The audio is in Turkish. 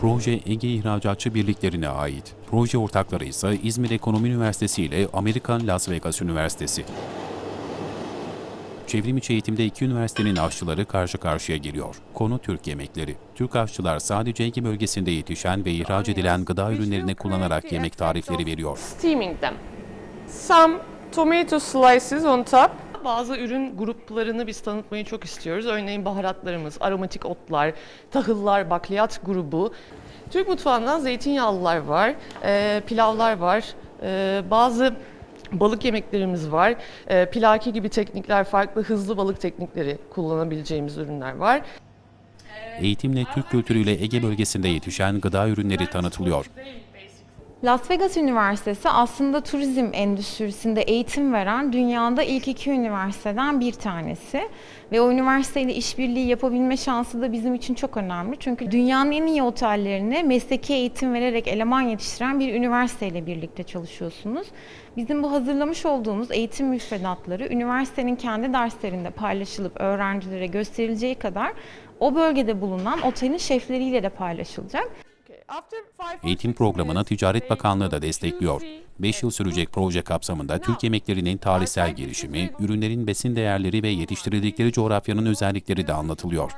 Proje Ege İhracatçı Birliklerine ait. Proje ortakları ise İzmir Ekonomi Üniversitesi ile Amerikan Las Vegas Üniversitesi. Çevrim içi eğitimde iki üniversitenin aşçıları karşı karşıya geliyor. Konu Türk yemekleri. Türk aşçılar sadece Ege bölgesinde yetişen ve ihraç edilen gıda ürünlerini kullanarak yemek tarifleri veriyor. steaming them. Some tomato slices on top. Bazı ürün gruplarını biz tanıtmayı çok istiyoruz. Örneğin baharatlarımız, aromatik otlar, tahıllar, bakliyat grubu. Türk mutfağından zeytinyağlılar var, e, pilavlar var, e, bazı balık yemeklerimiz var. E, pilaki gibi teknikler, farklı hızlı balık teknikleri kullanabileceğimiz ürünler var. Eğitimle Türk kültürüyle Ege bölgesinde yetişen gıda ürünleri tanıtılıyor. Las Vegas Üniversitesi aslında turizm endüstrisinde eğitim veren dünyada ilk iki üniversiteden bir tanesi. Ve o üniversiteyle işbirliği yapabilme şansı da bizim için çok önemli. Çünkü dünyanın en iyi otellerine mesleki eğitim vererek eleman yetiştiren bir üniversiteyle birlikte çalışıyorsunuz. Bizim bu hazırlamış olduğumuz eğitim müfredatları üniversitenin kendi derslerinde paylaşılıp öğrencilere gösterileceği kadar o bölgede bulunan otelin şefleriyle de paylaşılacak. Eğitim programına Ticaret Bakanlığı da destekliyor. 5 yıl sürecek proje kapsamında Türk yemeklerinin tarihsel gelişimi, ürünlerin besin değerleri ve yetiştirildikleri coğrafyanın özellikleri de anlatılıyor.